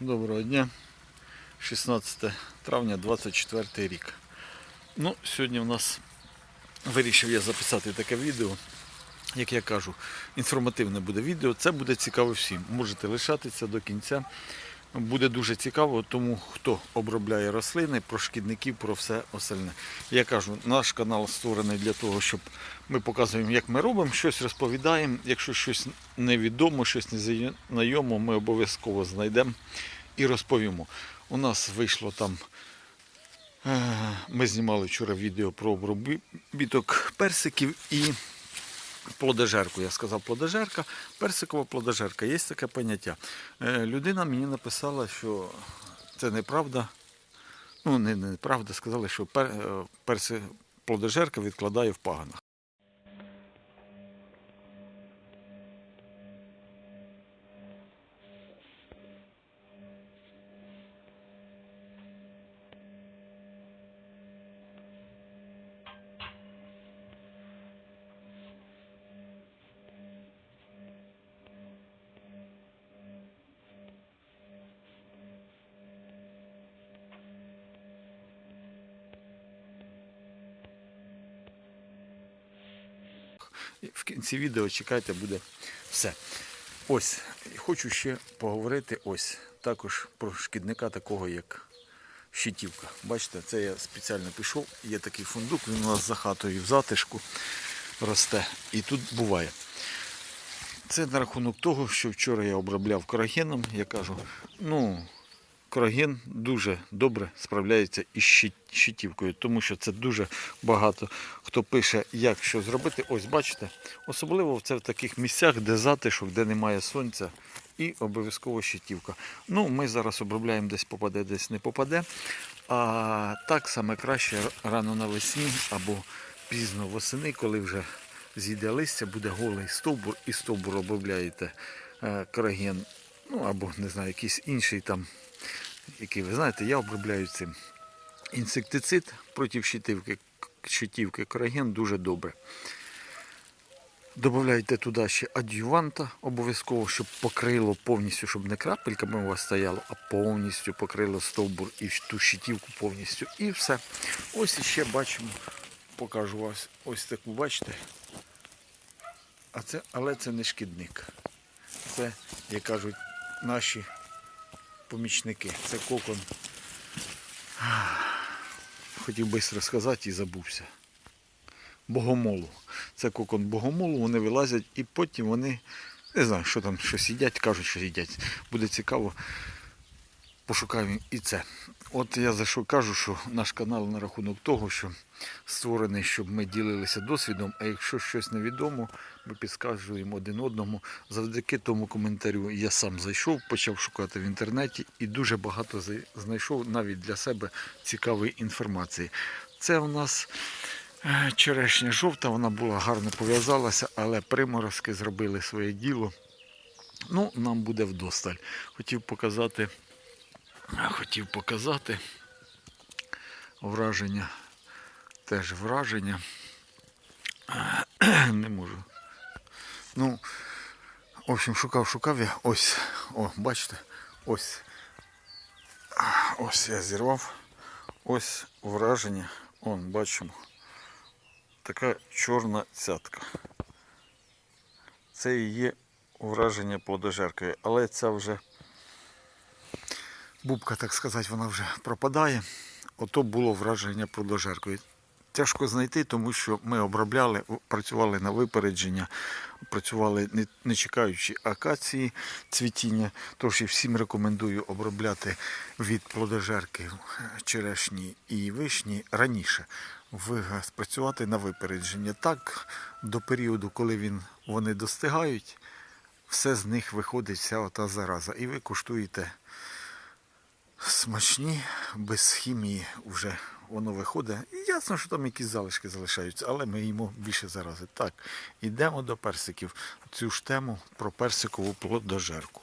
Доброго дня. 16 травня 24 рік. Ну, сьогодні в нас вирішив я записати таке відео. Як я кажу, інформативне буде відео. Це буде цікаво всім. Можете лишатися до кінця. Буде дуже цікаво, тому хто обробляє рослини, про шкідників, про все остальне. Я кажу, наш канал створений для того, щоб ми показуємо, як ми робимо, щось розповідаємо. Якщо щось невідомо, щось незнайомо, ми обов'язково знайдемо і розповімо. У нас вийшло там. е, Ми знімали вчора відео про обробіток персиків і плодожерку. Я сказав плодожерка, персикова плодожерка. Є таке поняття. Е, Людина мені написала, що це неправда. Ну, не неправда, сказали, що е, перси, плодожерка відкладає в паганах. В кінці відео чекайте, буде все. Ось, хочу ще поговорити ось також про шкідника такого, як щитівка. Бачите, це я спеціально пішов. Є такий фундук, він у нас за хатою в затишку росте. І тут буває. Це на рахунок того, що вчора я обробляв корагеном. Я кажу, ну, Кораген дуже добре справляється із щитівкою, тому що це дуже багато хто пише, як що зробити. Ось бачите, особливо це в таких місцях, де затишок, де немає сонця, і обов'язково щитівка. Ну, ми зараз обробляємо десь попаде, десь не попаде. А так саме краще рано навесні або пізно восени, коли вже зійде листя, буде голий стовбур, і стовбур обробляєте е, ну або не знаю, якийсь інший там який ви знаєте, я обробляю цим. Інсектицид проти щитівки, щитівки кораген дуже добре. Добавляйте туди ще адюванта обов'язково, щоб покрило повністю, щоб не крапельками у вас стояло, а повністю покрило стовбур і ту щитівку повністю. І все. Ось іще бачимо, покажу вас ось таку, бачите. А це, але це не шкідник. Це, як кажуть, наші помічники. Це кокон. Хотів би розказати і забувся. Богомолу. Це кокон богомолу, вони вилазять і потім вони, не знаю, що там, щось їдять, кажуть, що їдять. Буде цікаво. Пошукаємо і це. От я за що кажу, що наш канал на рахунок того, що створений, щоб ми ділилися досвідом, а якщо щось невідомо, ми підказуємо один одному. Завдяки тому коментарю я сам зайшов, почав шукати в інтернеті і дуже багато знайшов навіть для себе цікавої інформації. Це у нас е, черешня жовта, вона була гарно пов'язалася, але приморозки зробили своє діло. Ну, нам буде вдосталь. Хотів показати. Хотів показати враження, теж враження. Не можу. Ну, в общем, шукав, шукав я. Ось, о, бачите, ось. Ось я зірвав. Ось враження. Он, бачимо. Така чорна цятка. Це і є враження плодожеркою, але це вже бубка, так сказати, вона вже пропадає. Ото було враження плодожеркою. Тяжко знайти, тому що ми обробляли, працювали на випередження, працювали не, чекаючи акації цвітіння. Тож і всім рекомендую обробляти від плодожерки черешні і вишні раніше. Працювати на випередження. Так, до періоду, коли він, вони достигають, все з них виходить вся ота зараза. І ви куштуєте смачні, без хімії вже воно виходить. Ясно, що там якісь залишки залишаються, але ми їмо більше зарази. Так, йдемо до персиків. Цю ж тему про персикову плодожерку.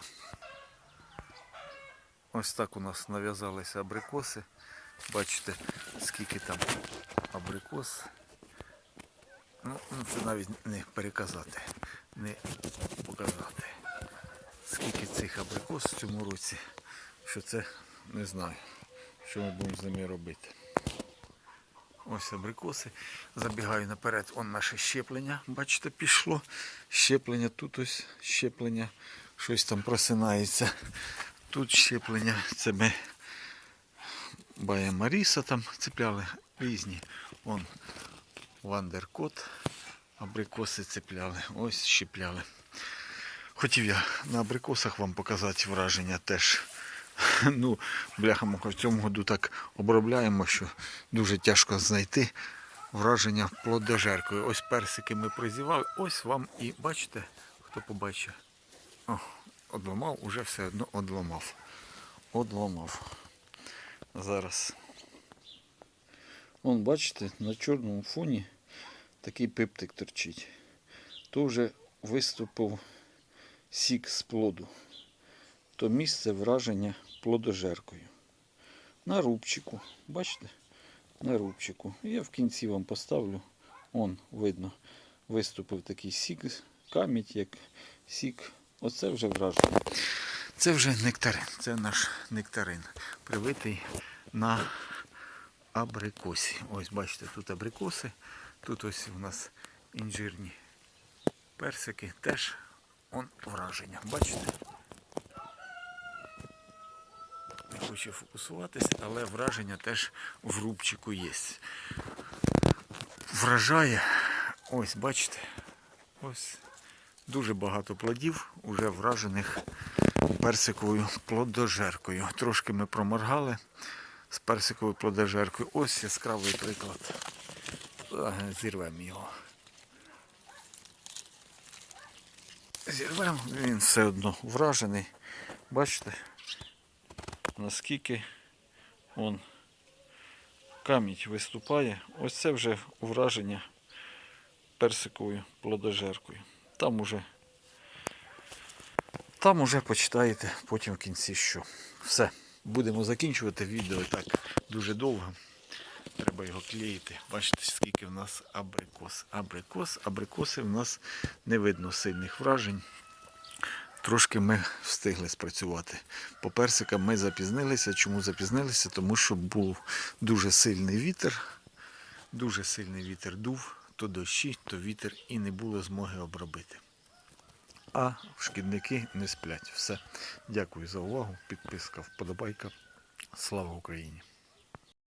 Ось так у нас нав'язалися абрикоси. Бачите, скільки там абрикос. Ну, ну, це навіть не переказати, не показати. Скільки цих абрикос в цьому році що це не знаю, що ми будемо з ними робити. Ось абрикоси. Забігаю наперед, он наше щеплення, бачите, пішло. Щеплення, тут ось щеплення, щось там просинається. Тут щеплення, це ми Бая Маріса там цепляли різні. Вон Вандеркот, абрикоси цепляли, ось щепляли. Хотів я на абрикосах вам показати враження теж. Ну, бляха муха в цьому году так обробляємо, що дуже тяжко знайти враження плодожеркою. Ось персики ми призівали, ось вам і бачите, хто побачив. О, одламав, уже все одно одламав. Одламав. Зараз. Вон, бачите, на чорному фоні такий пиптик торчить. То вже виступив сік з плоду. То місце враження плодожеркою. На рубчику. Бачите? На рубчику. Я в кінці вам поставлю. Он, видно, виступив такий сік, камінь, як сік. Оце вже враження. Це вже нектарин. Це наш нектарин. Привитий на абрикосі. Ось бачите, тут абрикоси. Тут ось у нас інжирні персики. Теж он враження. Бачите? Не хочу фокусуватись, але враження теж в рубчику є. Вражає. Ось, бачите, ось дуже багато плодів, уже вражених персиковою плодожеркою. Трошки ми проморгали з персиковою плодожеркою. Ось яскравий приклад. Зірвемо його. Зірвемо, він все одно вражений. Бачите, наскільки он камінь виступає. Ось це вже враження персиковою плодожеркою. Там уже там уже почитаєте потім в кінці що. Все. Будемо закінчувати відео так дуже довго. Треба його клеїти. Бачите, скільки в нас абрикос. Абрикос, абрикоси в нас не видно сильних вражень. Трошки ми встигли спрацювати. По персикам ми запізнилися. Чому запізнилися? Тому що був дуже сильний вітер. Дуже сильний вітер дув, то дощі, то вітер і не було змоги обробити. А шкідники не сплять. Все. Дякую за увагу. Підписка, вподобайка. Слава Україні!